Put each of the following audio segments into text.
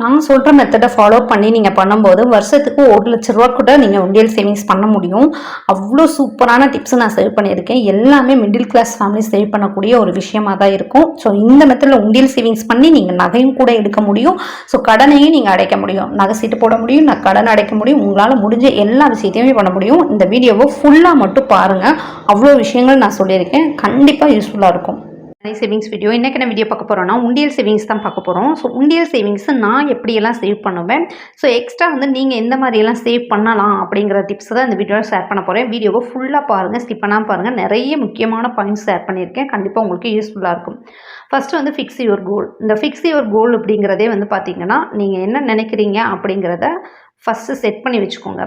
நான் சொல்கிற மெத்தடை ஃபாலோ பண்ணி நீங்கள் பண்ணும்போது வருஷத்துக்கு ஒரு லட்ச ரூபா கூட நீங்கள் உண்டியல் சேவிங்ஸ் பண்ண முடியும். அவ்வளோ சூப்பரான டிப்ஸை நான் சேவ் பண்ணியிருக்கேன். எல்லாமே மிடில் கிளாஸ் ஃபேமிலி சேவ் பண்ணக்கூடிய ஒரு விஷயமாக தான் இருக்கும். ஸோ இந்த மெத்தடில் உண்டியல் சேவிங்ஸ் பண்ணி நீங்கள் நகையும் கூட எடுக்க முடியும். ஸோ கடனையும் நீங்கள் அடைக்க முடியும். நகை சீட்டு போட முடியும். நான் கடன் அடைக்க முடியும். உங்களால் முடிஞ்ச எல்லா விஷயத்தையுமே பண்ண முடியும். இந்த வீடியோவை ஃபுல்லாக மட்டும் பாருங்கள் அவ்வளோ விஷயங்கள் நான் சொல்லியிருக்கேன். கண்டிப்பாக யூஸ்ஃபுல்லாக இருக்கும். மணி சேவிங்ஸ் வீடியோ இன்றைக்கி என்ன வீடியோ பார்க்க போகிறோம்னா உண்டியல் சேவிங்ஸ் தான் பார்க்க போகிறோம் ஸோ உண்டியல் சேவிங்ஸ் நான் எப்படியெல்லாம் சேவ் பண்ணுவேன்? ஸோ எக்ஸ்ட்ரா வந்து நீங்கள் எந்த மாதிரியெல்லாம் சேவ் பண்ணலாம் அப்படிங்கிற டிப்ஸ் தான் இந்த வீடியோவில் ஷேர் பண்ண போகிறேன் வீடியோவை ஃபுல்லாக பாருங்கள் ஸ்கிப் பண்ணாமல் பாருங்கள் நிறைய முக்கியமான பாயிண்ட்ஸ் ஷேர் பண்ணியிருக்கேன். கண்டிப்பாக உங்களுக்கு யூஸ்ஃபுல்லாக இருக்கும். ஃபஸ்ட்டு வந்து ஃபிக்ஸ் யுவர் கோல் இந்த ஃபிக்ஸ் யுவர் கோல் அப்படிங்கிறதே வந்து பார்த்தீங்கன்னா நீங்கள் என்ன நினைக்கிறீங்க அப்படிங்கிறத ஃபஸ்ட்டு செட் பண்ணி வச்சுக்கோங்க.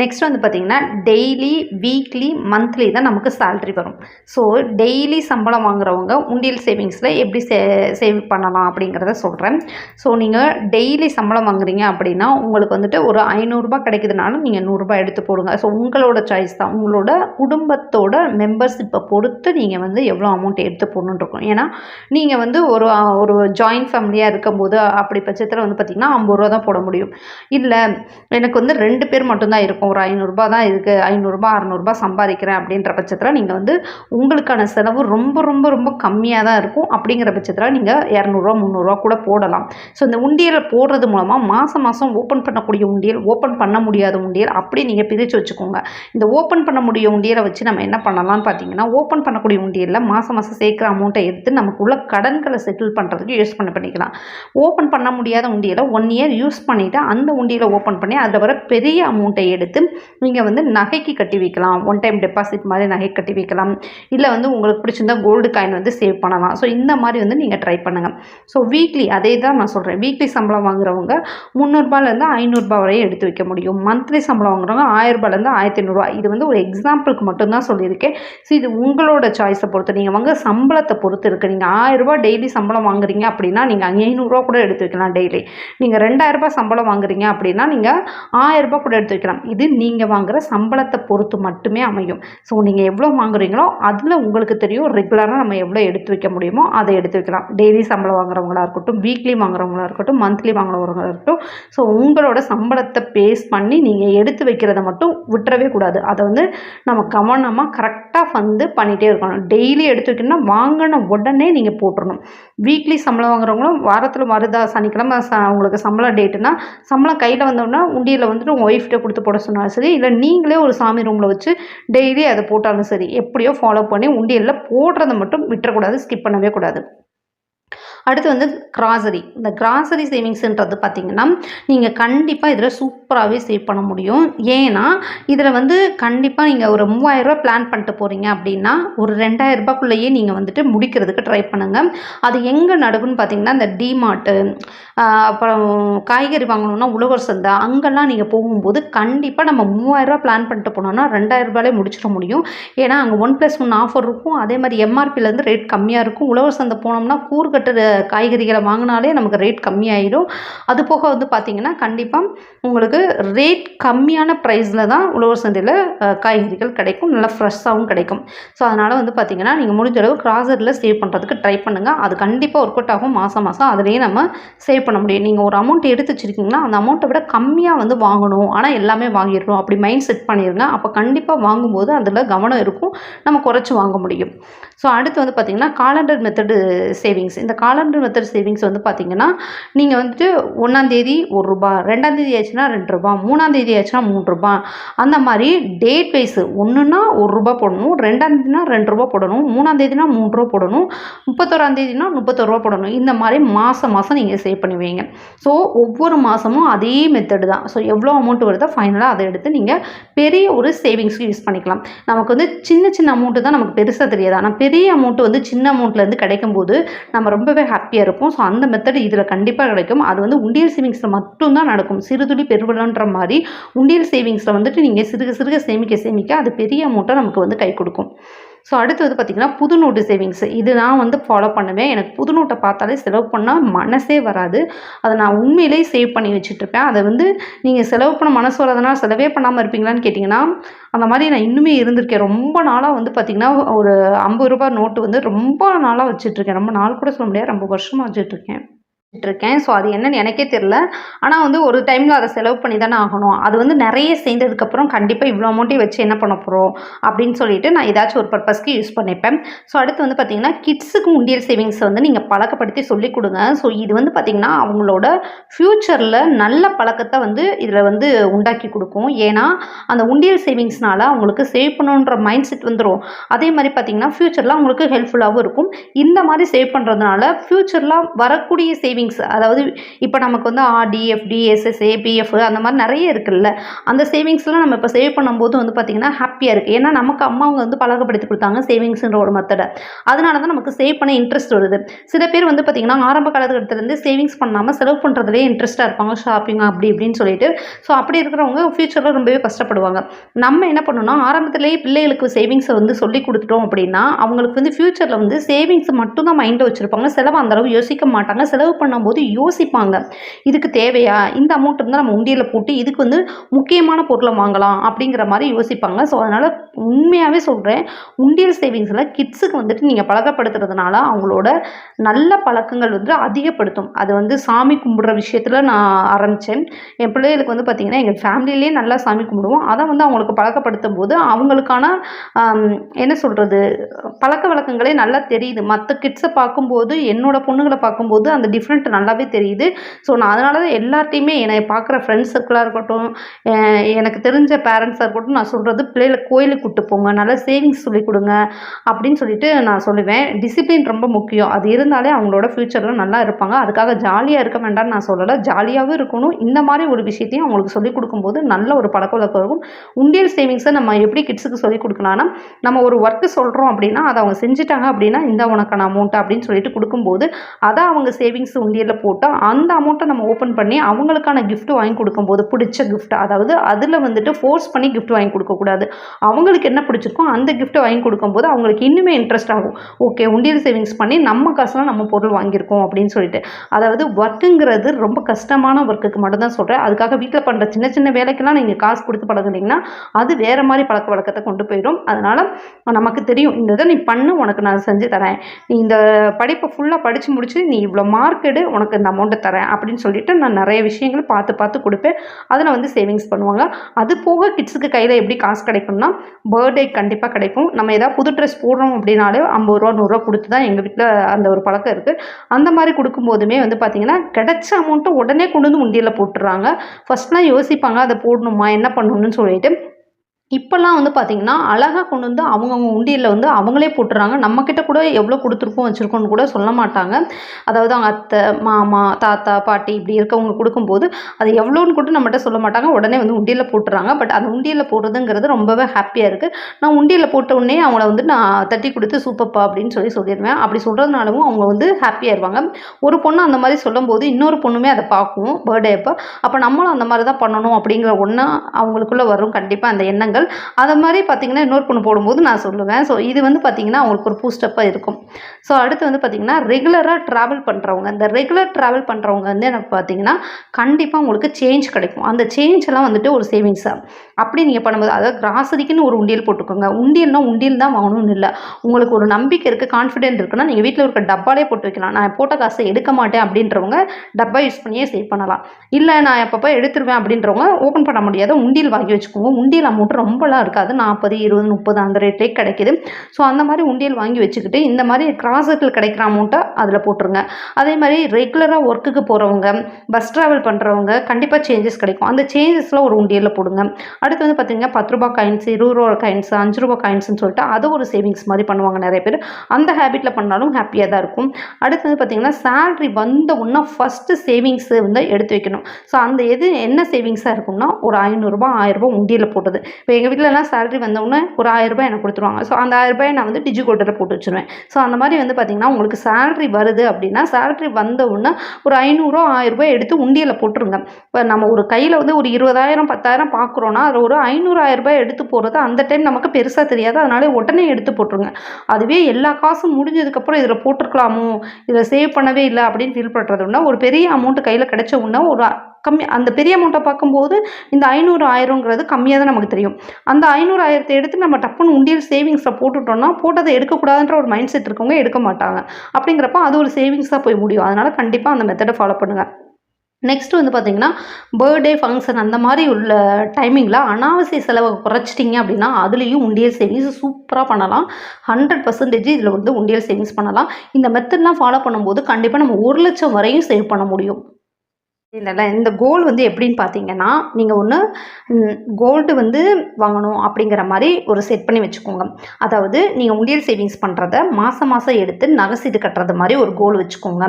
நெக்ஸ்ட் வந்து பார்த்திங்கன்னா டெய்லி வீக்லி மந்த்லி தான் நமக்கு சேல்ரி வரும். ஸோ டெய்லி சம்பளம் வாங்குறவங்க உண்டியல் சேவிங்ஸில் எப்படி சே சேவ் பண்ணலாம் அப்படிங்கிறத சொல்கிறேன் ஸோ நீங்கள் டெய்லி சம்பளம் வாங்குறீங்க அப்படின்னா உங்களுக்கு வந்துட்டு ஒரு ஐநூறுரூபா கிடைக்குதுனாலும் நீங்கள் நூறுரூபா எடுத்து போடுங்க. ஸோ உங்களோட சாய்ஸ் தான். உங்களோட குடும்பத்தோட மெம்பர்ஷிப்பை பொறுத்து நீங்கள் வந்து எவ்வளோ அமௌண்ட் எடுத்து போடணுன்னு இருக்கும். ஏன்னா நீங்கள் வந்து ஒரு ஒரு ஜாயின்ட் ஃபேமிலியாக இருக்கும்போது அப்படி பட்சத்தில் வந்து பார்த்திங்கன்னா ஐம்பது ரூபா தான் போட முடியும். இல்லை எனக்கு வந்து ரெண்டு பேர் மட்டும்தான் இருக்கும். ஒரு ஐநூறுரூபா தான் இருக்குது ஐநூறுரூபா அறநூறுபா சம்பாதிக்கிறேன் அப்படின்ற பட்சத்தில் நீங்கள் வந்து உங்களுக்கான செலவு ரொம்ப ரொம்ப ரொம்ப கம்மியாக தான் இருக்கும். அப்படிங்கிற பட்சத்தில் நீங்கள் இரநூறுவா முந்நூறுரூவா கூட போடலாம். ஸோ இந்த உண்டியலை போடுறது மூலமாக மாதம் மாதம் ஓப்பன் பண்ணக்கூடிய உண்டியல் ஓப்பன் பண்ண முடியாத உண்டியல் அப்படி நீங்கள் பிரித்து வச்சுக்கோங்க. இந்த ஓப்பன் பண்ண முடிய உண்டியலை வச்சு நம்ம என்ன பண்ணலாம்னு பார்த்தீங்கன்னா ஓப்பன் பண்ணக்கூடிய உண்டியலில் மாதம் மாதம் சேர்க்குற அமௌண்ட்டை எடுத்து நமக்குள்ள கடன்களை செட்டில் பண்ணுறதுக்கு யூஸ் பண்ண பண்ணிக்கலாம். ஓப்பன் பண்ண முடியாத உண்டியலை ஒன் இயர் யூஸ் பண்ணிவிட்டு அந்த உண்டியலை ஓப்பன் பண்ணி அதில் வர பெரிய அமௌண்ட்டை எடுத்து நீங்கள் வந்து நகைக்கு கட்டி வைக்கலாம். ஒன் டைம் டெபாசிட் மாதிரி நகை கட்டி வைக்கலாம். இல்லை வந்து உங்களுக்கு பிடிச்சிருந்தா கோல்டு காயின் வந்து சேவ் பண்ணலாம். ஸோ இந்த மாதிரி வந்து நீங்கள் ட்ரை பண்ணுங்கள் ஸோ வீக்லி அதே தான் நான் சொல்கிறேன் வீக்லி சம்பளம் வாங்குறவங்க முந்நூறுபாலேருந்து ஐநூறுரூபா வரையும் எடுத்து வைக்க முடியும். மந்த்லி சம்பளம் வாங்குறவங்க ஆயிரரூபாலேருந்து ஆயிரத்தி ஐநூறுரூவா இது வந்து ஒரு எக்ஸாம்பிளுக்கு மட்டும்தான் சொல்லியிருக்கேன். ஸோ இது உங்களோட சாய்ஸை பொறுத்து. நீங்கள் வாங்க சம்பளத்தை பொறுத்து இருக்குது நீங்கள் ஆயிரரூபா டெய்லி சம்பளம் வாங்குறீங்க அப்படின்னா நீங்கள் ஐநூறுரூவா கூட எடுத்து வைக்கலாம் டெய்லி நீங்கள் ரெண்டாயிரரூபா சம்பளம் வாங்குறீங்க அப்படின்னா நீங்கள் ஆயிரரூபா கூட எடுத்து வைக்கலாம். இது நீங்கள் வாங்குகிற சம்பளத்தை பொறுத்து மட்டுமே அமையும். ஸோ நீங்கள் எவ்வளோ வாங்குறீங்களோ அதில் உங்களுக்கு தெரியும் ரெகுலராக நம்ம எவ்வளோ எடுத்து வைக்க முடியுமோ அதை எடுத்து வைக்கலாம். டெய்லி சம்பளம் வாங்குறவங்களா இருக்கட்டும் வீக்லி வாங்குறவங்களா இருக்கட்டும் மந்த்லி வாங்குறவங்களா இருக்கட்டும். ஸோ உங்களோட சம்பளத்தை பேஸ் பண்ணி நீங்கள் எடுத்து வைக்கிறத மட்டும் விட்டுறவே கூடாது. அதை வந்து நம்ம கவனமாக கரெக்டாக வந்து பண்ணிகிட்டே இருக்கணும். டெய்லி எடுத்து வைக்கணும்னா வாங்கின உடனே நீங்கள் போட்டுடணும் வீக்லி சம்பளம் வாங்குறவங்களும் வாரத்தில் வருதா சனிக்கிழமை ச உங்களுக்கு சம்பளம் டேட்டுனா சம்பளம் கையில் வந்தோடனே உண்டியில் வந்துட்டு உங்கள் ஒய்ஃப்கிட்ட கொடுத்து போட சொன்னாலும் சரி இல்லை நீங்களே ஒரு சாமி ரூமில் வச்சு டெய்லி அதை போட்டாலும் சரி எப்படியோ ஃபாலோ பண்ணி உண்டியலில் போடுறதை மட்டும் விட்டுறக்கூடாது ஸ்கிப் பண்ணவே கூடாது. அடுத்து வந்து கிராசரி இந்த கிராசரி சேவிங்ஸுன்றது பார்த்திங்கன்னா நீங்கள் கண்டிப்பாக இதில் சூப்பராகவே சேவ் பண்ண முடியும். ஏன்னா இதில் வந்து கண்டிப்பாக நீங்கள் ஒரு மூவாயிரரூபா பிளான் பண்ணிட்டு போகிறீங்க அப்படின்னா ஒரு ரெண்டாயிரரூபாக்குள்ளேயே நீங்கள் வந்துட்டு முடிக்கிறதுக்கு ட்ரை பண்ணுங்கள் அது எங்கே நடக்குன்னு பார்த்தீங்கன்னா இந்த டிமார்ட்டு அப்புறம் காய்கறி வாங்கணுன்னா உழவர் சந்தை அங்கெல்லாம் நீங்கள் போகும்போது கண்டிப்பாக நம்ம மூவாயிரரூபா பிளான் பண்ணிட்டு போனோம்னா ரெண்டாயிரம் ரூபாயே முடிச்சிட முடியும். ஏன்னா அங்கே ஒன் ப்ளஸ் ஒன் ஆஃபர் இருக்கும். அதே மாதிரி எம்ஆர்பிலேருந்து ரேட் கம்மியாக இருக்கும். உழவர் சந்தை போனோம்னா கூறுகட்டு காய்கறிகளை வாங்கினாலே நமக்கு ரேட் கம்மியாயிடும் அது போக வந்து பார்த்திங்கன்னா கண்டிப்பாக உங்களுக்கு ரேட் கம்மியான ப்ரைஸில் தான் உழவர் சந்தையில் காய்கறிகள் கிடைக்கும். நல்லா ஃப்ரெஷ்ஷாகவும் கிடைக்கும். ஸோ அதனால் வந்து பார்த்திங்கன்னா நீங்கள் முடிஞ்ச அளவு கிராசரில் சேவ் பண்ணுறதுக்கு ட்ரை பண்ணுங்கள் அது கண்டிப்பாக ஒர்க் அவுட் ஆகும். மாதம் மாதம் அதுலேயே நம்ம சேவ் பண்ண முடியும். நீங்கள் ஒரு அமௌண்ட் எடுத்து வச்சுருக்கீங்கன்னா அந்த அமௌண்ட்டை விட கம்மியாக வந்து வாங்கணும். ஆனால் எல்லாமே வாங்கிடணும். அப்படி மைண்ட் செட் பண்ணிடுங்க அப்போ கண்டிப்பாக வாங்கும்போது அதில் கவனம் இருக்கும். நம்ம குறைச்சி வாங்க முடியும். ஸோ அடுத்து வந்து பார்த்திங்கன்னா காலண்டர் மெத்தடு சேவிங்ஸ் இந்த காலண்டர் மெத்தட் சேவிங்ஸ் வந்து பார்த்திங்கன்னா நீங்கள் வந்துட்டு ஒன்றாந்தேதி ஒரு ரூபா ரெண்டாந்தேதி ஆச்சுன்னா ரெண்டு ரூபா மூணாந்தேதி ஆச்சுன்னா மூணு ரூபா. அந்த மாதிரி டேட் வைஸ் ஒன்றுனா ஒரு ரூபா போடணும். ரெண்டாந்தேதினா ரெண்டு ரூபா போடணும். மூணாந்தேதினா மூணு ரூபா போடணும். முப்பத்தோராந்தேதினா முப்பத்தொரு ரூபா போடணும். இந்த மாதிரி மாதம் மாதம் நீங்கள் சேவ் பண்ணுவீங்க. ஸோ ஒவ்வொரு மாதமும் அதே மெத்தடு தான். ஸோ எவ்வளோ அமௌண்ட் வருதோ ஃபைனலாக அதை எடுத்து நீங்கள் பெரிய ஒரு சேவிங்ஸ்க்கு யூஸ் பண்ணிக்கலாம். நமக்கு வந்து சின்ன சின்ன அமௌண்ட்டு தான் நமக்கு பெருசாக தெரியாது. ஆனால் பெரிய அமௌண்ட்டு வந்து சின்ன அமௌண்ட்லேருந்து கிடைக்கும்போது நம்ம ரொம்பவே ஹாப்பியாக இருப்போம். ஸோ அந்த மெத்தடு இதில் கண்டிப்பாக கிடைக்கும். அது வந்து உண்டியல் சேவிங்ஸில் மட்டும்தான் நடக்கும். சிறுதுளி பெருவலன்ற மாதிரி உண்டியல் சேவிங்ஸில் வந்துட்டு நீங்கள் சிறுக சிறுக சேமிக்க சேமிக்க அது பெரிய அமௌண்ட்டாக நமக்கு வந்து கை கொடுக்கும். ஸோ அடுத்து வந்து பார்த்திங்கன்னா புது நோட்டு சேவிங்ஸ் இது நான் வந்து ஃபாலோ பண்ணுவேன். எனக்கு புது நோட்டை பார்த்தாலே செலவு பண்ணால் மனசே வராது. அதை நான் உண்மையிலேயே சேவ் பண்ணி வச்சுட்ருப்பேன் அதை வந்து நீங்கள் செலவு பண்ண மனசு வராதனால் செலவே பண்ணாமல் இருப்பீங்களான்னு கேட்டிங்கன்னா அந்த மாதிரி நான் இன்னுமே இருந்திருக்கேன். ரொம்ப நாளாக வந்து பார்த்திங்கன்னா ஒரு ஐம்பது ரூபாய் நோட்டு வந்து ரொம்ப நாளாக வச்சுட்ருக்கேன் ரொம்ப நாள் கூட சொல்ல முடியாது. ரொம்ப வருஷமாக வச்சுட்ருக்கேன் இருக்கேன் ஸோ அது என்னன்னு எனக்கே தெரில ஆனால் வந்து ஒரு டைமில் அதை செலவு பண்ணி தானே ஆகணும். அது வந்து நிறைய சேர்ந்ததுக்கப்புறம் கண்டிப்பாக இவ்வளோ அமௌண்ட்டே வச்சு என்ன பண்ண போகிறோம் அப்படின்னு சொல்லிட்டு நான் ஏதாச்சும் ஒரு பர்பஸ்க்கு யூஸ் பண்ணிப்பேன். ஸோ அடுத்து வந்து பார்த்திங்கன்னா கிட்ஸுக்கு உண்டியல் சேவிங்ஸை வந்து நீங்கள் பழக்கப்படுத்தி சொல்லிக் கொடுங்க. ஸோ இது வந்து பார்த்திங்கன்னா அவங்களோட ஃப்யூச்சரில் நல்ல பழக்கத்தை வந்து இதில் வந்து உண்டாக்கி கொடுக்கும். ஏன்னா அந்த உண்டியல் சேவிங்ஸ்னால அவங்களுக்கு சேவ் பண்ணணுன்ற மைண்ட் செட் வந்துடும் அதே மாதிரி பார்த்திங்கன்னா ஃப்யூச்சரில் அவங்களுக்கு ஹெல்ப்ஃபுல்லாகவும் இருக்கும். இந்த மாதிரி சேவ் பண்ணுறதுனால ஃப்யூச்சரில் வரக்கூடிய சேவிங்ஸ் அதாவது இப்போ நமக்கு வந்து ஆர்டி எஃப்டி எஸ்எஸ்ஏ பிஎஃப் அந்த மாதிரி நிறைய இருக்குல்ல. அந்த சேவிங்ஸ்லாம் நம்ம இப்போ சேவ் பண்ணும்போது வந்து பார்த்திங்கன்னா ஹாப்பியாக இருக்குது ஏன்னா நமக்கு அம்மா அவங்க வந்து பழக்கப்படுத்தி கொடுத்தாங்க சேவிங்ஸ்ன்ற ஒரு மெத்தடை அதனால தான் நமக்கு சேவ் பண்ண இன்ட்ரெஸ்ட் வருது. சில பேர் வந்து பார்த்திங்கன்னா ஆரம்ப காலகட்டத்திலேருந்து சேவிங்ஸ் பண்ணாமல் செலவு பண்ணுறதுலேயே இன்ட்ரெஸ்ட்டாக இருப்பாங்க. ஷாப்பிங் அப்படி இப்படின்னு சொல்லிட்டு. ஸோ அப்படி இருக்கிறவங்க ஃப்யூச்சரில் ரொம்பவே கஷ்டப்படுவாங்க. நம்ம என்ன பண்ணணும்னா ஆரம்பத்திலேயே பிள்ளைகளுக்கு சேவிங்ஸை வந்து சொல்லி கொடுத்துட்டோம் அப்படின்னா அவங்களுக்கு வந்து ஃப்யூச்சரில் வந்து சேவிங்ஸ் மட்டும் தான் மைண்டில் வச்சுருப்பாங்க. செலவு அந்த அளவு யோசிக்க மாட்டாங்க. செலவு பண்ணும்போது யோசிப்பாங்க. இதுக்கு தேவையா? இந்த அமௌண்ட் இருந்தால் நம்ம உண்டியில் போட்டு இதுக்கு வந்து முக்கியமான பொருளை வாங்கலாம். அப்படிங்கிற மாதிரி யோசிப்பாங்க. ஸோ அதனால் உண்மையாகவே சொல்கிறேன் உண்டியல் சேவிங்ஸில் கிட்ஸுக்கு வந்துட்டு நீங்கள் பழக்கப்படுத்துறதுனால அவங்களோட நல்ல பழக்கங்கள் வந்து அதிகப்படுத்தும். அது வந்து சாமி கும்பிட்ற விஷயத்தில் நான் ஆரம்பித்தேன் என் பிள்ளைகளுக்கு வந்து பார்த்திங்கன்னா எங்கள் ஃபேமிலியிலே நல்லா சாமி கும்பிடுவோம். அதை வந்து அவங்களுக்கு பழக்கப்படுத்தும் போது அவங்களுக்கான என்ன சொல்கிறது பழக்க வழக்கங்களே நல்லா தெரியுது. மற்ற கிட்ஸை பார்க்கும்போது என்னோட பொண்ணுங்களை பார்க்கும்போது அந்த டிஃப்ரெண்ட் நல்லாவே தெரியுது. ஸோ நான் அதனால தான் எல்லார்ட்டையுமே என்னை பார்க்குற ஃப்ரெண்ட்ஸ் சர்க்கிளாக இருக்கட்டும் எனக்கு தெரிஞ்ச பேரண்ட்ஸாக இருக்கட்டும் நான் சொல்கிறது பிள்ளைகளை கோயிலுக்கு கூட்டு போங்க நல்லா சேவிங்ஸ் சொல்லிக் கொடுங்க அப்படின்னு சொல்லிட்டு நான் சொல்லுவேன். டிசிப்ளின் ரொம்ப முக்கியம். அது இருந்தாலே அவங்களோட ஃப்யூச்சரில் நல்லா இருப்பாங்க. அதுக்காக ஜாலியாக இருக்க வேண்டாம்னு நான் சொல்லலை. ஜாலியாகவும் இருக்கணும். இந்த மாதிரி ஒரு விஷயத்தையும் அவங்களுக்கு சொல்லிக் கொடுக்கும்போது நல்ல ஒரு பழக்க வழக்கம் இருக்கும். உண்டியல் சேவிங்ஸை நம்ம எப்படி கிட்ஸுக்கு சொல்லிக் கொடுக்கலாம்னா நம்ம ஒரு ஒர்க்கு சொல்கிறோம் அப்படின்னா அதை அவங்க செஞ்சுட்டாங்க அப்படின்னா இந்த உனக்கான அமௌண்ட் அப்படின்னு சொல்லிட்டு கொடுக்கும்போது அதை அவங்க சேவிங்ஸ் உண்டியலில் போட்டால் அந்த அமௌண்ட்டை நம்ம ஓப்பன் பண்ணி அவங்களுக்கான கிஃப்ட் வாங்கி கொடுக்கும்போது பிடிச்ச கிஃப்ட் அதாவது அதில் வந்துட்டு ஃபோர்ஸ் பண்ணி கிஃப்ட் வாங்கி கொடுக்கக்கூடாது. அவங்களுக்கு என்ன பிடிச்சிருக்கோ அந்த கிஃப்ட்டை வாங்கி கொடுக்கும்போது அவங்களுக்கு இன்னுமே இன்ட்ரெஸ்ட் ஆகும். ஓகே உண்டியல் சேவிங்ஸ் பண்ணி நம்ம காசுலாம் நம்ம பொருள் வாங்கியிருக்கோம் அப்படின்னு சொல்லிட்டு. அதாவது ஒர்க்குங்கிறது ரொம்ப கஷ்டமான ஒர்க்குக்கு மட்டும்தான் சொல்கிறேன் அதுக்காக வீட்டில் பண்ணுற சின்ன சின்ன வேலைக்கெல்லாம் நீங்கள் காசு கொடுத்து பழகுனீங்கன்னா அது வேறு மாதிரி பழக்க வழக்கத்தை கொண்டு போயிடும். அதனால் நமக்கு தெரியும் இந்த இதை நீ பண்ணு உனக்கு நான் செஞ்சு தரேன். நீ இந்த படிப்பை ஃபுல்லாக படித்து முடிச்சு நீ இவ்வளோ மார்க் எடு உனக்கு இந்த அமௌண்ட்டை தரேன் அப்படின்னு சொல்லிட்டு நான் நிறைய விஷயங்கள் பார்த்து பார்த்து கொடுப்பேன். அதில் வந்து சேவிங்ஸ் பண்ணுவாங்க. அது போக கிட்ஸுக்கு கையில் எப்படி காசு கிடைக்கும்னா பர்த்டே கண்டிப்பாக கிடைக்கும். நம்ம ஏதாவது புது ட்ரெஸ் போடுறோம் அப்படின்னாலே ஐம்பது ரூபா நூறுரூவா கொடுத்து தான் எங்கள் வீட்டில் அந்த ஒரு பழக்கம் இருக்குது அந்த மாதிரி கொடுக்கும்போதுமே வந்து பார்த்திங்கன்னா கிடைச்ச அமௌண்ட்டை உடனே கொண்டு வந்து உண்டியலில் போட்டுறாங்க. ஃபஸ்ட்லாம் யோசிப்பாங்க அதை போடணுமா என்ன பண்ணணும்னு சொல்லிட்டு. இப்போல்லாம் வந்து பார்த்திங்கன்னா அழகாக கொண்டு வந்து அவங்கவுங்க உண்டியில் வந்து அவங்களே போட்டுறாங்க. நம்மக்கிட்ட கூட எவ்வளோ கொடுத்துருக்கோம் வச்சுருக்கோன்னு கூட சொல்ல மாட்டாங்க. அதாவது அவங்க அத்தை மாமா தாத்தா பாட்டி இப்படி இருக்கவங்க கொடுக்கும்போது அது எவ்வளோன்னு கூட நம்மகிட்ட சொல்ல மாட்டாங்க. உடனே வந்து உண்டியில் போட்டுறாங்க. பட் அந்த உண்டியில் போடுறதுங்கிறது ரொம்பவே ஹாப்பியாக இருக்குது நான் உண்டியில் போட்ட உடனே அவங்கள வந்து நான் தட்டி கொடுத்து சூப்பப்பா அப்படின்னு சொல்லி சொல்லிடுவேன். அப்படி சொல்கிறதுனாலும் அவங்க வந்து ஹாப்பியாக இருவாங்க ஒரு பொண்ணு அந்த மாதிரி சொல்லும்போது இன்னொரு பொண்ணுமே அதை பார்க்கும். பர்த்டே அப்போ. அப்போ நம்மளும் அந்த மாதிரி தான் பண்ணணும் அப்படிங்கிற ஒன்றா அவங்களுக்குள்ளே வரும். கண்டிப்பாக அந்த எண்ணங்கள் அதை மாதிரி பார்த்திங்கன்னா இன்னொரு பொண்ணு போடும்போது நான் சொல்லுவேன். ஸோ இது வந்து பார்த்திங்கன்னா அவங்களுக்கு ஒரு பூஸ்டப்பாக இருக்கும். ஸோ அடுத்து வந்து பார்த்திங்கன்னா ரெகுலராக ட்ராவல் பண்ணுறவங்க இந்த ரெகுலர் ட்ராவல் பண்ணுறவங்க வந்து எனக்கு பார்த்திங்கன்னா கண்டிப்பாக உங்களுக்கு சேஞ்ச் கிடைக்கும். அந்த சேஞ்ச் எல்லாம் வந்துட்டு ஒரு சேவிங்ஸாக அப்படி நீங்கள் பண்ணும்போது அதாவது கிராசரிக்குன்னு ஒரு உண்டியல் போட்டுக்கோங்க. உண்டியல்னா உண்டியல் தான் வாங்கணும்னு இல்லை. உங்களுக்கு ஒரு நம்பிக்கை இருக்குது கான்ஃபிடென்ட் இருக்குன்னா நீங்கள் வீட்டில் இருக்க டப்பாலே போட்டு வைக்கலாம். நான் போட்ட காசை எடுக்க மாட்டேன் அப்படின்றவங்க டப்பா யூஸ் பண்ணியே சேவ் பண்ணலாம். இல்லை நான் எப்பப்போ எடுத்துருவேன் அப்படின்றவங்க ஓப்பன் பண்ண முடியாத உண்டியல் வாங்கி வச்சுக்கோங்க. உண்டியல் அமௌண்ட் ரொம்பலாம் இருக்காது. நாற்பது இருபது முப்பது அந்த ரேட்லேயே கிடைக்குது. ஸோ அந்த மாதிரி உண்டியல் வாங்கி வச்சுக்கிட்டு இந்த மாதிரி கிராசரில் கிடைக்கிற அமௌண்ட்டை அதில் போட்டுருங்க. அதே மாதிரி ரெகுலராக ஒர்க்குக்கு போகிறவங்க பஸ் ட்ராவல் பண்ணுறவங்க கண்டிப்பாக சேஞ்சஸ் கிடைக்கும். அந்த சேஞ்சஸில் ஒரு உண்டியலில் போடுங்க. அடுத்து வந்து பார்த்தீங்கன்னா பத்து ரூபா காயின்ஸ் இருபது ரூபா காயின்ஸ் அஞ்சு ரூபா காயின்ஸ்னு சொல்லிட்டு அதை ஒரு சேவிங்ஸ் மாதிரி பண்ணுவாங்க நிறைய பேர். அந்த ஹேபிட்டில் பண்ணாலும் ஹாப்பியாக தான் இருக்கும். அடுத்து வந்து பார்த்தீங்கன்னா சேல்ரி வந்த உடனே ஃபஸ்ட்டு சேவிங்ஸ் வந்து எடுத்து வைக்கணும். ஸோ அந்த எது என்ன சேவிங்ஸாக இருக்கும்னா ஒரு ஐநூறுரூபா ஆயிரரூபா உண்டியலில் போட்டது. இப்போ எங்கள் வீட்டிலலாம் சேலரி வந்தவுடனே ஒரு ஆயிரரூபா எனக்கு கொடுத்துருவாங்க. ஸோ அந்த ஆயிரரூபாய் நான் வந்து டிஜிகோட்டில் போட்டு வச்சுருவேன். ஸோ அந்த மாதிரி வந்து பார்த்திங்கன்னா உங்களுக்கு சேலரி வருது அப்படின்னா சேலரி வந்தவுடனே ஒரு ஐநூறுரூவா ஆயிரரூபா எடுத்து உண்டியலில் போட்டுருங்க. இப்போ நம்ம ஒரு கையில் வந்து ஒரு இருபதாயிரம் பத்தாயிரம் பார்க்குறோன்னா அதில் ஒரு ஐநூறு ஆயிரரூபாய் எடுத்து போகிறது அந்த டைம் நமக்கு பெருசாக தெரியாது. அதனால உடனே எடுத்து போட்டுருங்க. அதுவே எல்லா காசும் முடிஞ்சதுக்கப்புறம் இதில் போட்டிருக்கலாமோ? இதில் சேவ் பண்ணவே இல்லை அப்படின்னு ஃபீல் பண்ணுறதுன்னா ஒரு பெரிய அமௌண்ட் கையில் கிடைச்ச உடனே ஒரு கம்மி அந்த பெரிய அமௌண்ட்டை பார்க்கும்போது இந்த ஐநூறு ஆயிரங்கிறது கம்மியாக தான் நமக்கு தெரியும். அந்த ஐநூறு ஆயிரத்தை எடுத்து நம்ம டப்புன்னு உண்டியல் சேவிங்ஸை போட்டுட்டோம்னா போட்டதை எடுக்கக்கூடாதுன்ற ஒரு மைண்ட் செட் இருக்கவங்க எடுக்க மாட்டாங்க. அப்படிங்கிறப்ப அது ஒரு சேவிங்ஸாக போய் முடியும். அதனால் கண்டிப்பாக அந்த மெத்தடை ஃபாலோ பண்ணுங்கள் நெக்ஸ்ட் வந்து பார்த்தீங்கன்னா பர்த்டே ஃபங்க்ஷன் அந்த மாதிரி உள்ள டைமிங்கில் அனாவசிய செலவை குறைச்சிட்டிங்க அப்படின்னா அதுலேயும் உண்டியல் சேவிங்ஸ் சூப்பராக பண்ணலாம். ஹண்ட்ரட் பர்சன்டேஜ் இதில் வந்து உண்டியல் சேவிங்ஸ் பண்ணலாம். இந்த மெத்தட்லாம் ஃபாலோ பண்ணும்போது கண்டிப்பாக நம்ம ஒரு லட்சம் வரையும் சேவ் பண்ண முடியும். இல்லைல்ல இந்த கோல் வந்து எப்படின்னு பார்த்தீங்கன்னா நீங்கள் ஒன்று கோல்டு வந்து வாங்கணும் அப்படிங்கிற மாதிரி ஒரு செட் பண்ணி வச்சுக்கோங்க. அதாவது நீங்கள் உண்டியல் சேவிங்ஸ் பண்ணுறத மாதம் மாதம் எடுத்து நகைசீட்டு கட்டுறது மாதிரி ஒரு கோல் வச்சுக்கோங்க.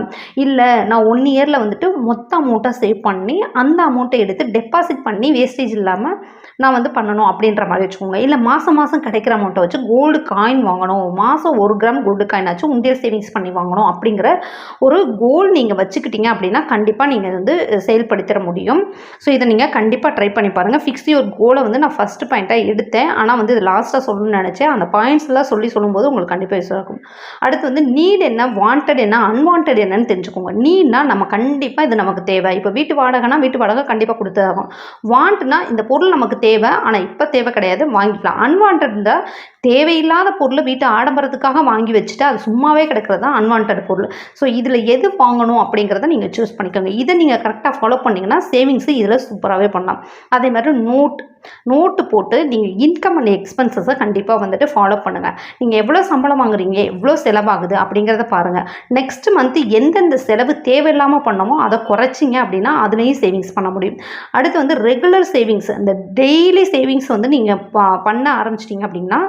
இல்லை நான் ஒன் இயரில் வந்துட்டு மொத்த அமௌண்ட்டாக சேவ் பண்ணி அந்த அமௌண்ட்டை எடுத்து டெபாசிட் பண்ணி வேஸ்டேஜ் இல்லாமல் நான் வந்து பண்ணணும் அப்படின்ற மாதிரி வச்சுக்கோங்க. இல்லை மாதம் மாதம் கிடைக்கிற அமௌண்ட்டை வச்சு கோல்டு காயின் வாங்கணும். மாதம் ஒரு கிராம் கோல்டு காயின் ஆச்சு உண்டியல் சேவிங்ஸ் பண்ணி வாங்கணும் அப்படிங்கிற ஒரு கோல் நீங்கள் வச்சுக்கிட்டீங்க அப்படின்னா கண்டிப்பாக நீங்கள் வந்து செயல்படுத்திட முடியும். ஸோ இதை நீங்கள் கண்டிப்பாக ட்ரை பண்ணி பாருங்கள் ஃபிக்ஸ் ஒரு கோலை வந்து நான் ஃபஸ்ட்டு பாயிண்ட்டாக எடுத்தேன். ஆனால் வந்து இது லாஸ்ட்டாக சொல்லணும்னு நினச்சேன். அந்த பாயிண்ட்ஸ்லாம் சொல்லி சொல்லும்போது உங்களுக்கு கண்டிப்பாக யூஸ் இருக்கும். அடுத்து வந்து நீட் என்ன வாண்டட் என்ன அன்வான்ட் என்னன்னு தெரிஞ்சுக்கோங்க. நீட்னா நம்ம கண்டிப்பாக இது நமக்கு தேவை. இப்போ வீட்டு வாடகைனா வீட்டு வாடகை கண்டிப்பாக கொடுத்தாகும் வாண்ட்னா இந்த பொருள் நமக்கு தேவை. ஆனால் இப்போ தேவை கிடையாது. வாங்கிக்கலாம். அன்வான்ட் இருந்தால் தேவையில்லாத பொருள் வீட்டு ஆடம்பரத்துக்காக வாங்கி வச்சுட்டு அது சும்மாவே கிடக்கிறது தான் அன்வான்ட் பொருள். ஸோ இதில் எது வாங்கணும் அப்படிங்கிறத நீங்கள் சூஸ் பண்ணிக்கோங்க. இதை நீங்கள் கரெக்டாக ஃபாலோ பண்ணிங்கன்னா சேவிங்ஸு இதில் சூப்பராகவே பண்ணலாம். அதே மாதிரி நோட் நோட்டு போட்டு நீங்கள் இன்கம் அண்ட் எக்ஸ்பென்சஸை கண்டிப்பாக வந்துட்டு ஃபாலோ பண்ணுங்கள் நீங்கள் எவ்வளோ சம்பளம் வாங்குறீங்க எவ்வளோ செலவாகுது அப்படிங்கிறத பாருங்கள் நெக்ஸ்ட் மந்த்து எந்தெந்த செலவு தேவையில்லாமல் பண்ணமோ அதை குறைச்சிங்க அப்படின்னா அதுலேயும் சேவிங்ஸ் பண்ண முடியும். அடுத்து வந்து ரெகுலர் சேவிங்ஸ் இந்த டெய்லி சேவிங்ஸ் வந்து நீங்கள் பண்ண ஆரம்பிச்சிட்டிங்க அப்படின்னா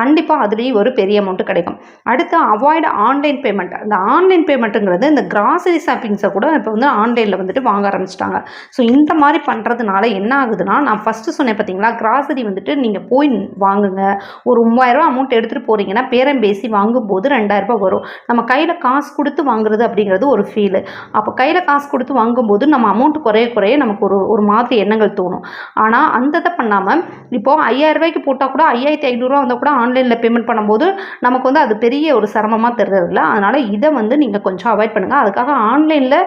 கண்டிப்பாக அதுலேயும் ஒரு பெரிய அமௌண்ட்டு கிடைக்கும். அடுத்து அவாய்டு ஆன்லைன் பேமெண்ட் அந்த ஆன்லைன் பேமெண்ட்டுங்கிறது இந்த கிராசரி ஷாப்பிங்ஸை கூட இப்போ வந்து ஆன்லைனில் வந்துட்டு வாங்க ஆரம்பிச்சிட்டாங்க. ஸோ இந்த மாதிரி பண்ணுறதுனால என்ன ஆகுதுன்னா நான் ஃபஸ்ட்டு சொன்னேன் பார்த்தீங்களா கிராசரி வந்துட்டு நீங்கள் போய் வாங்குங்க. ஒரு மூவாயிரரூவா அமௌண்ட் எடுத்துகிட்டு போகிறீங்கன்னா பேரம் பேசி வாங்கும்போது ரெண்டாயிரரூபா வரும். நம்ம கையில் காசு கொடுத்து வாங்குறது அப்படிங்கிறது ஒரு ஃபீலு அப்போ கையில் காசு கொடுத்து வாங்கும்போது நம்ம அமௌண்ட் குறைய குறைய நமக்கு ஒரு ஒரு மாதிரி எண்ணங்கள் தோணும். ஆனால் அந்த இதை பண்ணாமல் இப்போது ஐயாயிரரூபாய்க்கு போட்டால் கூட ஐயாயிரத்தி ஐநூறுரூவா வந்தால் கூட ஆன்லைனில் பேமெண்ட் பண்ணும்போது நமக்கு வந்து அது பெரிய ஒரு சிரமமாக தெரிறதில்ல அதனால் இதை வந்து நீங்கள் கொஞ்சம் அவாய்ட் பண்ணுங்கள் அதுக்காக ஆன்லைனில்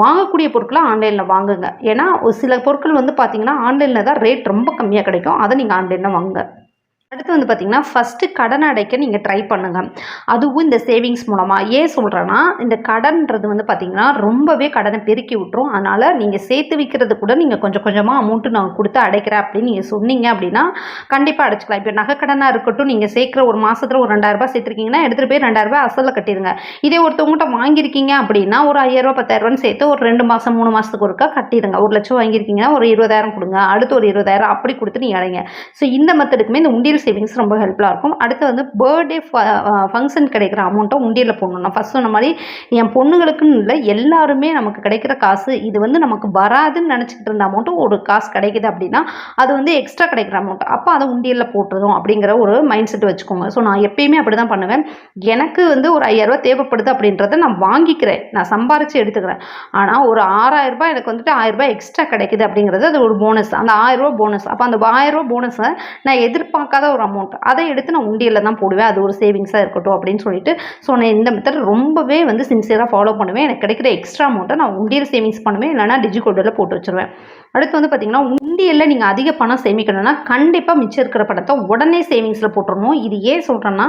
வாங்கக்கூடிய பொருட்களை ஆன்லைனில் வாங்குங்க. ஏன்னா ஒரு சில பொருட்கள் வந்து பார்த்தீங்கன்னா ஆன்லைனில் தான் ரேட் ரொம்ப கம்மியாக கிடைக்கும். அதை நீங்கள் ஆன்லைனில் வாங்குங்க. அடுத்து வந்து பார்த்திங்கன்னா ஃபஸ்ட்டு கடன் அடைக்க நீங்கள் ட்ரை பண்ணுங்கள் அதுவும் இந்த சேவிங்ஸ் மூலமாக ஏன் சொல்கிறேன்னா இந்த கடன்றது வந்து பார்த்திங்கன்னா ரொம்பவே கடனை பெருக்கி விட்டுரும். அதனால் நீங்கள் சேர்த்து வைக்கிறது கூட நீங்கள் கொஞ்சம் கொஞ்சமாக அமௌண்ட்டு நான் கொடுத்து அடைக்கிறேன் அப்படின்னு நீங்கள் சொன்னீங்க அப்படின்னா கண்டிப்பாக அடைச்சிக்கலாம். இப்போ நகை கடனாக இருக்கட்டும் நீங்கள் சேர்க்குற ஒரு மாதத்தில் ஒரு ரெண்டாயிரரூபா சேர்த்துருக்கீங்கன்னா எடுத்துகிட்டு போய் ரெண்டாயிரரூபா அசலில் கட்டிடுங்க. இதே ஒருத்தவங்ககிட்ட வாங்கியிருக்கீங்க அப்படின்னா ஒரு ஐயாயிரரூபா பத்தாயிரரூபான்னு சேர்த்து ஒரு ரெண்டு மாதம் மூணு மாதத்துக்கு ஒருக்கா கட்டிடுங்க. ஒரு லட்சம் வாங்கியிருக்கீங்கன்னா ஒரு இருபதாயிரம் கொடுங்க. அடுத்து ஒரு இருபதாயிரம் அப்படி கொடுத்து நீங்கள் அடைங்க. ஸோ இந்த மெத்தடுக்குமே இந்த உண்டியல் சேவிங்ஸ் ரொம்ப ஹெல்ப்ஃபுல்லாக இருக்கும். அடுத்து வந்து பர்த்டே ஃபங்க்ஷன் கிடைக்கிற அமௌண்ட்டை உண்டியலில் போடணும். நான் ஃபஸ்ட் சொன்ன மாதிரி என் பொண்ணுங்களுக்குன்னு இல்லை எல்லாருமே நமக்கு கிடைக்கிற காசு இது வந்து நமக்கு வராதுன்னு நினச்சிக்கிட்டு இருந்த அமௌண்ட்டும் ஒரு காசு கிடைக்குது அப்படின்னா அது வந்து எக்ஸ்ட்ரா கிடைக்கிற அமௌண்ட் அப்போ அதை உண்டியலில் போட்டுருதும் அப்படிங்கிற ஒரு மைண்ட் செட் வச்சுக்கோங்க. ஸோ நான் எப்பயுமே அப்படி தான் பண்ணுவேன். எனக்கு வந்து ஒரு ஐயாயிரரூபா தேவைப்படுது அப்படின்றத நான் வாங்கிக்கிறேன். நான் சம்பாரித்து எடுத்துக்கிறேன். ஆனால் ஒரு ஆறாயிரரூபா எனக்கு வந்துட்டு ஆயிரரூபா எக்ஸ்ட்ரா கிடைக்குது அப்படிங்கிறது அது ஒரு போனஸ் அந்த ஆயிரரூபா போனஸ் அப்போ அந்த ஆயிரரூபா போனஸை நான் எதிர்பார்க்காத ஒரு அமௌண்ட் அதை எடுத்து நான் உண்டியலில் தான் போடுவேன். அது ஒரு சேவிங்ஸாக இருக்கட்டும் அப்படின்னு சொல்லிட்டு ஸோ நான் இந்த மெத்தட் ரொம்பவே வந்து சின்சியராக ஃபாலோ பண்ணுவேன். எனக்கு கிடைக்கிற எக்ஸ்ட்ரா அமௌண்ட்டை நான் உண்டியல் சேவிங்ஸ் பண்ணுவேன். இல்லைனா டிஜிகோடில் போட்டு வச்சுருவேன். அடுத்து வந்து பார்த்திங்கன்னா உண்டியலில் நீங்கள் அதிக பணம் சேமிக்கணும்னா கண்டிப்பாக மிச்சம் இருக்கிற பணத்தை உடனே சேவிங்ஸில் போட்டுடணும் இது ஏன் சொல்கிறேன்னா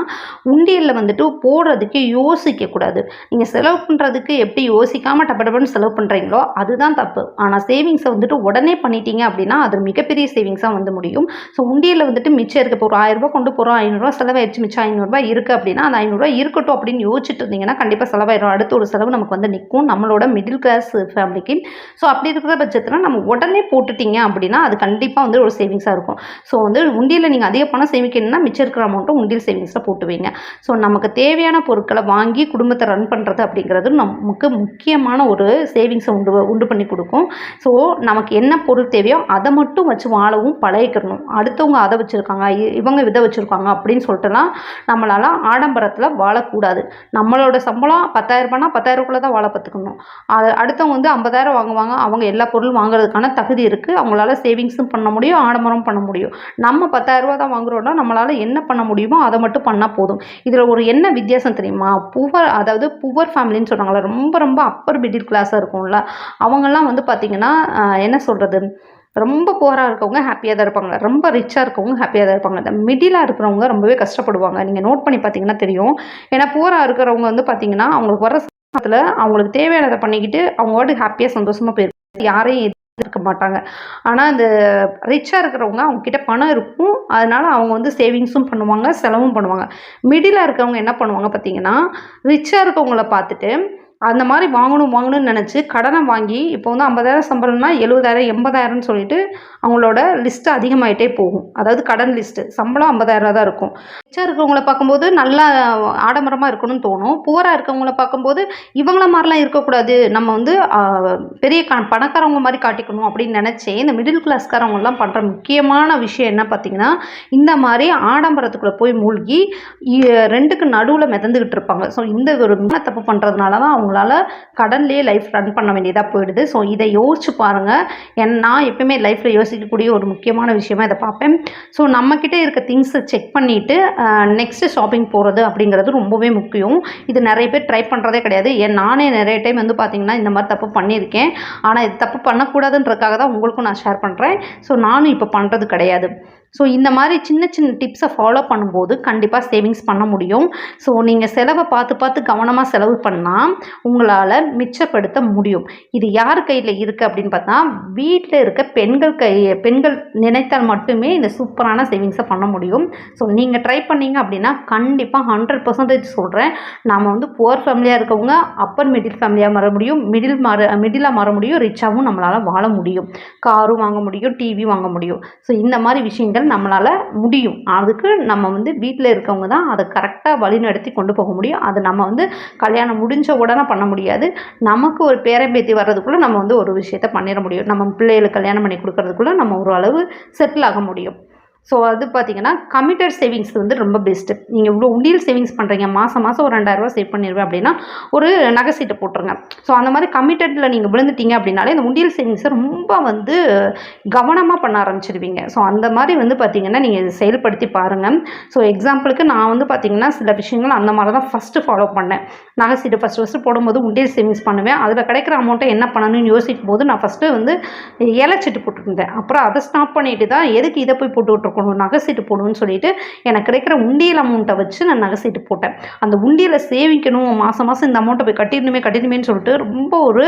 உண்டியலில் வந்துட்டு போடுறதுக்கு யோசிக்கக்கூடாது நீங்கள் செலவு பண்ணுறதுக்கு எப்படி யோசிக்காமல் டப்பு டப்புன்னு செலவு பண்ணுறீங்களோ அதுதான் தப்பு. ஆனால் சேவிங்ஸை வந்துட்டு உடனே பண்ணிட்டீங்க அப்படின்னா அது மிகப்பெரிய சேவிங்ஸாக வந்து முடியும். ஸோ உண்டியலில் வந்துட்டு மிச்சம் இருக்க ஒரு ஆயிரரூபா கொண்டு போகிறோம் ஐநூறுரூவா செலவாயிடுச்சு மிச்சம் ஐநூறுரூவா இருக்குது அப்படின்னா அந்த ஐநூறுரூவா இருக்கட்டும் அப்படின்னு யோசிச்சுட்டு இருந்தீங்கன்னா கண்டிப்பாக செலவாயிடும் அடுத்த ஒரு செலவு நமக்கு வந்து நிற்கும் நம்மளோட மிடில் கிளாஸ் ஃபேமிலிக்கு ஸோ அப்படி இருக்கிற பட்சத்தில் நம்ம உடனே போட்டுட்டீங்க அப்படின்னா அது கண்டிப்பாக வந்து ஒரு சேவிங்ஸாக இருக்கும். ஸோ வந்து உண்டியில் நீங்கள் அதிக பணம் சேமிக்கணும்னா மிச்சம் இருக்கிற அமௌண்ட்டும் உண்டியல் சேவிங்ஸில் போட்டுவீங்க. ஸோ நமக்கு தேவையான பொருட்களை வாங்கி குடும்பத்தை ரன் பண்ணுறது அப்படிங்கிறது நமக்கு முக்கியமான ஒரு சேவிங்ஸை உண்டு உண்டு பண்ணி கொடுக்கும். ஸோ நமக்கு என்ன பொருள் தேவையோ அதை மட்டும் வச்சு வாழவும் பழகிக்கணும். அடுத்தவங்க அதை வச்சுருக்காங்க. இவங்க விதை வச்சுருக்காங்க அப்படின்னு சொல்லிட்டுலாம் நம்மளால் ஆடம்பரத்தில் வாழக்கூடாது. நம்மளோட சம்பளம் பத்தாயிரரூபானா பத்தாயிரரூபாக்குள்ளே தான் வாழ பார்த்துக்கணும் அது அடுத்தவங்க வந்து ஐம்பதாயிரம் வாங்குவாங்க. அவங்க எல்லா பொருளும் வாங்குறதுக்கான தகுதி இருக்குது அவங்களால சேவிங்ஸும் பண்ண முடியும் ஆடம்பரம் பண்ண முடியும். நம்ம பத்தாயிரரூபா தான் வாங்குறோம்னா நம்மளால் என்ன பண்ண முடியுமோ அதை மட்டும் பண்ணால் போதும். இதில் ஒரு என்ன வித்தியாசம் தெரியுமா? புவர் அதாவது புவர் ஃபேமிலின்னு சொல்கிறாங்களே ரொம்ப ரொம்ப அப்பர் மிடில் கிளாஸாக இருக்கும்ல. அவங்கெல்லாம் வந்து பார்த்திங்கன்னா என்ன சொல்கிறது ரொம்ப போராக இருக்கவங்க ஹாப்பியாக தான் இருப்பாங்க. ரொம்ப ரிச்சாக இருக்கவங்க ஹாப்பியாக தான் இருப்பாங்க. இந்த மிடிலாக இருக்கிறவங்க ரொம்பவே கஷ்டப்படுவாங்க. நீங்கள் நோட் பண்ணி பார்த்தீங்கன்னா தெரியும். ஏன்னா போராக இருக்கிறவங்க வந்து பார்த்தீங்கன்னா அவங்களுக்கு வர சமயத்தில் அவங்களுக்கு தேவையானதை பண்ணிக்கிட்டு அவங்க ஹாப்பியாக சந்தோஷமாக போயிருப்பாங்க. யாரையும் இருக்க மாட்டாங்க. ஆனால் இந்த ரிச்சாக இருக்கிறவங்க அவங்க கிட்ட பணம் இருக்கும். அதனால அவங்க வந்து சேவிங்ஸும் பண்ணுவாங்க செலவும் பண்ணுவாங்க. மிடிலாக இருக்கிறவங்க என்ன பண்ணுவாங்க பார்த்தீங்கன்னா ரிச்சாக இருக்கவங்கள பார்த்துட்டு அந்த மாதிரி வாங்கணும் வாங்கணும்னு நினச்சி கடனை வாங்கி இப்போ வந்து ஐம்பதாயிரம் சம்பளம்னா எழுபதாயிரம் எண்பதாயிரம்னு சொல்லிட்டு அவங்களோட லிஸ்ட்டு அதிகமாயிட்டே போகும். அதாவது கடன் லிஸ்ட்டு சம்பளம் ஐம்பதாயிரம் தான் இருக்கும். ரிச்சாக இருக்கிறவங்கள பார்க்கும்போது நல்லா ஆடம்பரமாக இருக்கணும்னு தோணும். புவராக இருக்கவங்கள பார்க்கும்போது இவங்கள மாதிரிலாம் இருக்கக்கூடாது. நம்ம வந்து பெரிய க பணக்காரவங்க மாதிரி காட்டிக்கணும் அப்படின்னு நினச்சி இந்த மிடில் கிளாஸ்காரவங்கலாம் பண்ணுற முக்கியமான விஷயம் என்ன பார்த்தீங்கன்னா இந்த மாதிரி ஆடம்பரத்துக்குள்ளே போய் மூழ்கி இ- ரெண்டுக்கு நடுவில் மிதந்துக்கிட்டு இருப்பாங்க. ஸோ இந்த ஒரு தப்பு பண்ணுறதுனால தான் அவங்க அவங்களால கடன்லேயே லைஃப் ரன் பண்ண வேண்டியதாக போயிடுது. ஸோ இதை யோசிச்சு பாருங்கள் என் நான் எப்பயுமே லைஃப்பில் யோசிக்கக்கூடிய ஒரு முக்கியமான விஷயமா இதை பார்ப்பேன். ஸோ நம்மக்கிட்ட இருக்க திங்ஸை செக் பண்ணிவிட்டு நெக்ஸ்ட்டு ஷாப்பிங் போகிறது அப்படிங்கிறது ரொம்பவே முக்கியம். இது நிறைய பேர் ட்ரை பண்ணுறதே கிடையாது. ஏன் நானே நிறைய டைம் வந்து பார்த்திங்கன்னா இந்த மாதிரி தப்பு பண்ணியிருக்கேன். ஆனால் இது தப்பு பண்ணக்கூடாதுன்றதுக்காக தான் உங்களுக்கும் நான் ஷேர் பண்ணுறேன் ஸோ நானும் இப்போ பண்ணுறது கிடையாது. ஸோ இந்த மாதிரி சின்ன சின்ன டிப்ஸை ஃபாலோ பண்ணும்போது கண்டிப்பாக சேவிங்ஸ் பண்ண முடியும். ஸோ நீங்கள் செலவை பார்த்து பார்த்து கவனமாக செலவு பண்ணால் உங்களால் மிச்சப்படுத்த முடியும். இது யார் கையில் இருக்குது அப்படின்னு பார்த்தா வீட்டில் இருக்க பெண்கள் கை பெண்கள் நினைத்தால் மட்டுமே இந்த சூப்பரான சேவிங்ஸை பண்ண முடியும். ஸோ நீங்கள் ட்ரை பண்ணீங்க அப்படின்னா கண்டிப்பாக ஹண்ட்ரட் பர்சன்டேஜ் சொல்கிறேன் நாம் வந்து புவர் ஃபேமிலியாக இருக்கவங்க அப்பர் மிடில் ஃபேமிலியாக மாற முடியும். மிடில் மாற மிடிலாக மாற முடியும். ரிச்சாகவும் நம்மளால் வாழ முடியும். காரும் வாங்க முடியும் டிவி வாங்க முடியும். ஸோ இந்த மாதிரி விஷயங்கள் நம்மளால் முடியும். அதுக்கு நம்ம வந்து வீட்டில் இருக்கவங்க தான் அதை கரெக்டாக வழிநடத்தி கொண்டு போக முடியும். அது நம்ம வந்து கல்யாணம் முடிஞ்ச உடனே பண்ண முடியாது. நமக்கு ஒரு பேரம்பேத்தி வர்றதுக்குள்ளே நம்ம வந்து ஒரு விஷயத்த பண்ணிட முடியும். நம்ம பிள்ளைகளுக்கு கல்யாணம் பண்ணி கொடுக்கறதுக்குள்ளே நம்ம ஒரு அளவு செட்டில் ஆக முடியும். ஸோ அது பார்த்தீங்கன்னா கமிட்டட் சேவிங்ஸ் வந்து ரொம்ப பெஸ்ட்டு நீங்கள் இவ்வளோ உண்டியல் சேவிங்ஸ் பண்ணுறீங்க மாதம் மாதம் ஒரு ரெண்டாயிரரூவா சேவ் பண்ணிடுவேன் அப்படின்னா ஒரு நகை சீட்டை போட்டுருங்க. ஸோ அந்த மாதிரி கமிட்டடில் நீங்கள் விழுந்துட்டீங்க அப்படின்னாலே இந்த உண்டியல் சேவிங்ஸை ரொம்ப வந்து கவனமாக பண்ண ஆரம்பிச்சிடுவீங்க ஸோ அந்த மாதிரி வந்து பார்த்தீங்கன்னா நீங்கள் செயல்படுத்தி பாருங்கள் ஸோ எக்ஸாம்பிளுக்கு நான் வந்து பார்த்தீங்கன்னா சில விஷயங்கள் அந்த மாதிரி தான் ஃபஸ்ட்டு ஃபாலோ பண்ணேன். நகை சீட்டை ஃபஸ்ட்டு ஃபஸ்ட்டு போடும்போது உண்டியல் சேவிங்ஸ் பண்ணுவேன். அதில் கிடைக்கிற அமௌண்ட்டை என்ன பண்ணணும்னு யோசிக்கும் போது நான் ஃபஸ்ட்டு வந்து ஏலச்சீட்டு போட்டுருந்தேன். அப்புறம் அதை ஸ்டாப் பண்ணிட்டு தான் எதுக்கு இதை போய் போட்டு கொடுக்கணும் நகை சீட்டு போடணும்னு சொல்லிட்டு எனக்கு கிடைக்கிற உண்டியல் அமௌண்ட்டை வச்சு நான் நகை சீட்டு போட்டேன். அந்த உண்டியில் சேவிக்கணும் மாதம் மாதம் இந்த அமௌண்ட்டை போய் கட்டிடணுமே கட்டிடணுமேன்னு சொல்லிட்டு ரொம்ப ஒரு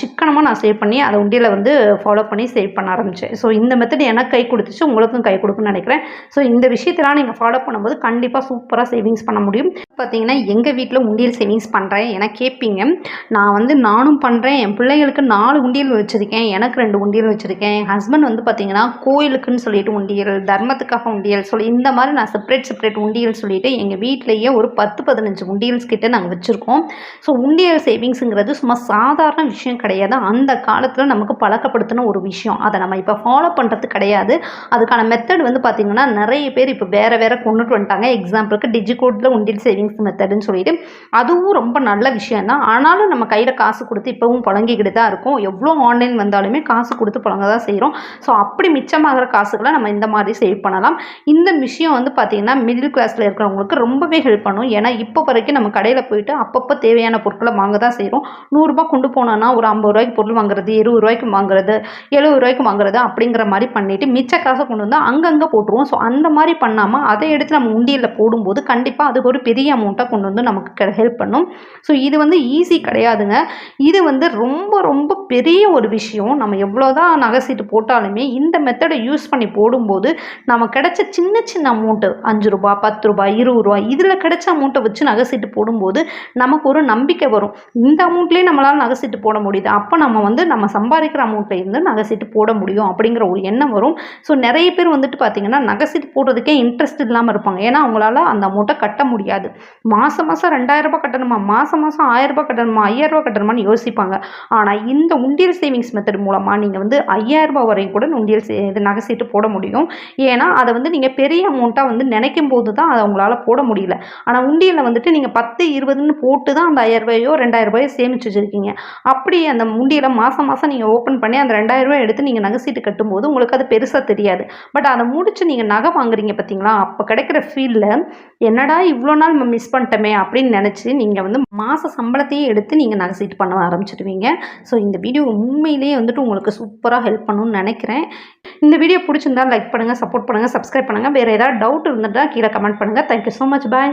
சிக்கனமாக நான் சேவ் பண்ணி அதை உண்டியலை வந்து ஃபாலோ பண்ணி சேவ் பண்ண ஆரம்பித்தேன் ஸோ இந்த மெத்தட் எனக்கு கை கொடுத்துச்சு உங்களுக்கும் கை கொடுக்குன்னு நினைக்கிறேன். ஸோ இந்த விஷயத்தெல்லாம் நீங்கள் ஃபாலோ பண்ணும்போது கண்டிப்பாக சூப்பராக சேவிங்ஸ் பண்ண முடியும். பார்த்தீங்கன்னா எங்கள் வீட்டில் உண்டியல் சேவிங்ஸ் பண்ணுறேன் என கேட்பீங்க நான் வந்து நானும் பண்ணுறேன் என் பிள்ளைகளுக்கு நாலு உண்டியல் வச்சுருக்கேன். எனக்கு ரெண்டு உண்டியல் வச்சுருக்கேன். என் ஹஸ்பண்ட் வந்து பார்த்தீங்கன்னா கோயிலுக்குன்னு சொல்லிட்டு உண்டியல் தர்மத்துக்காக உண்டியல் சொல்லி இந்த மாதிரி நான் செப்பரேட் செப்பரேட் உண்டியல் சொல்லிட்டு எங்கள் வீட்டிலேயே ஒரு பத்து பதினஞ்சு உண்டியல்ஸ் கிட்டே நாங்கள் வச்சுருக்கோம். ஸோ உண்டியல் சேவிங்ஸுங்கிறது சும்மா சாதாரண விஷயம் கிடையாது. அந்த காலத்தில் நமக்கு பழக்கப்படுத்தின ஒரு விஷயம். அதை நம்ம இப்போ ஃபாலோ பண்ணுறது கிடையாது. அதுக்கான மெத்தட் வந்து பார்த்திங்கன்னா நிறைய பேர் இப்போ வேறு வேறு கொண்டுட்டு வந்துட்டாங்க. எக்ஸாம்பிளுக்கு டிஜிகோட்டில் உண்டியல் சேவிங்ஸ் மெத்தடுன்னு சொல்லிட்டு அதுவும் ரொம்ப நல்ல விஷயம் தான் ஆனாலும் நம்ம கையில் காசு கொடுத்து இப்போவும் புழங்கிக்கிட்டு தான் இருக்கும். எவ்வளோ ஆன்லைன் வந்தாலுமே காசு கொடுத்து புழங்க தான் செய்கிறோம் ஸோ அப்படி மிச்சமாகிற காசுகளை நம்ம இந்த மாதிரி சேவ் பண்ணலாம். இந்த விஷயம் வந்து பார்த்திங்கன்னா மிடில் கிளாஸில் இருக்கிறவங்களுக்கு ரொம்பவே ஹெல்ப் பண்ணும். ஏன்னா இப்போ வரைக்கும் நம்ம கடையில் போயிட்டு அப்பப்போ தேவையான பொருட்களை வாங்க தான் செய்கிறோம் நூறுரூபா கொண்டு போனோன்னா ஒரு ஐம்பது ரூபாய்க்கு பொருள் வாங்குறது இருபது ரூபாய்க்கு வாங்குறது எழுபது ரூபாய்க்கு வாங்குறது அப்படிங்கிற மாதிரி பண்ணிவிட்டு மிச்ச காசை கொண்டு வந்து அங்கங்கே போட்டுருவோம். ஸோ அந்த மாதிரி பண்ணாமல் அதை எடுத்து நம்ம உண்டியலில் போடும்போது கண்டிப்பாக அது ஒரு பெரிய அமௌண்ட்டாக கொண்டு வந்து நமக்கு ஹெல்ப் பண்ணும். ஸோ இது வந்து ஈஸி கிடையாதுங்க. இது வந்து ரொம்ப ரொம்ப பெரிய ஒரு விஷயம். நம்ம எவ்வளோதான் நகை சீட்டு போட்டாலுமே இந்த மெத்தடை யூஸ் பண்ணி போடும்போது நம்ம கிடைச்ச சின்ன சின்ன அமௌண்ட்டு அஞ்சு ரூபா பத்து ரூபாய் இருபது ரூபா இதில் கிடைச்ச அமௌண்ட்டை வச்சு நகை சீட்டு போடும்போது நமக்கு ஒரு நம்பிக்கை வரும். இந்த அமௌண்ட்லேயே நம்மளால் நகை சீட்டு போட முடியுது. அப்போ நம்ம வந்து நம்ம சம்பாதிக்கிற அமௌண்ட்டில் இருந்து நகை சீட்டு போட முடியும் அப்படிங்கிற ஒரு எண்ணம் வரும். ஸோ நிறைய பேர் வந்துட்டு பார்த்தீங்கன்னா நகை சீட்டு போடுறதுக்கே இன்ட்ரெஸ்ட் இல்லாமல் இருப்பாங்க. ஏன்னா அவங்களால அந்த அமௌண்ட்டை கட்ட முடியாது. மாதம் மாதம் ரெண்டாயிரம் ரூபாய் கட்டணுமா? மாதம் மாதம் ஆயிரம் ரூபாய் கட்டணுமா? ஐயாயிரம் ரூபாய் கட்டணுமான்னு யோசிப்பாங்க. ஆனால் இந்த உண்டியல் சேவிங்ஸ் மெத்தட் மூலமாக நீங்கள் வந்து ஐயாயிரம் ரூபாய் வரையும் கூட உண்டியல் சே இது நகை சீட்டு போட முடியும். ஏன்னா அதை வந்து நீங்கள் பெரிய அமௌண்ட்டாக வந்து நினைக்கும் போது தான் அதை உங்களால் போட முடியல. ஆனால் உண்டியலில் வந்துட்டு நீங்கள் பத்து இருபதுன்னு போட்டு தான் அந்த ஆயிரம் ரூபாயோ ரெண்டாயிரம் ரூபாயோ சேமிச்சு வச்சுருக்கீங்க. அப்படி அந்த உண்டியலை மாதம் மாதம் நீங்கள் ஓப்பன் பண்ணி அந்த ரெண்டாயிரம் ரூபாய் எடுத்து நீங்கள் நகை சீட்டு கட்டும்போது உங்களுக்கு அது பெருசாக தெரியாது. பட் அதை முடிச்சு நீங்கள் நகை வாங்குறீங்க பார்த்தீங்களா அப்போ கிடைக்கிற ஃபீலில் என்னடா இவ்வளோ நாள் மிஸ் பண்ணிட்டோமே அப்படின்னு நினச்சி நீங்கள் வந்து மாத சம்பளத்தையே எடுத்து நீங்கள் நகை சீட்டு பண்ண ஆரம்பிச்சிடுவீங்க ஸோ இந்த வீடியோ உண்மையிலேயே வந்துட்டு உங்களுக்கு சூப்பராக ஹெல்ப் பண்ணணும்னு நினைக்கிறேன். இந்த வீடியோ பிடிச்சிருந்தா லைக் பண்ணுங்கள் சப்போர்ட் பண்ணுங்கள் சப்ஸ்கிரைப் பண்ணுங்கள் வேறு ஏதாவது டவுட் இருந்துட்டால் கீழே கமெண்ட் பண்ணுங்கள் தேங்க்யூ ஸோ மச் பாய்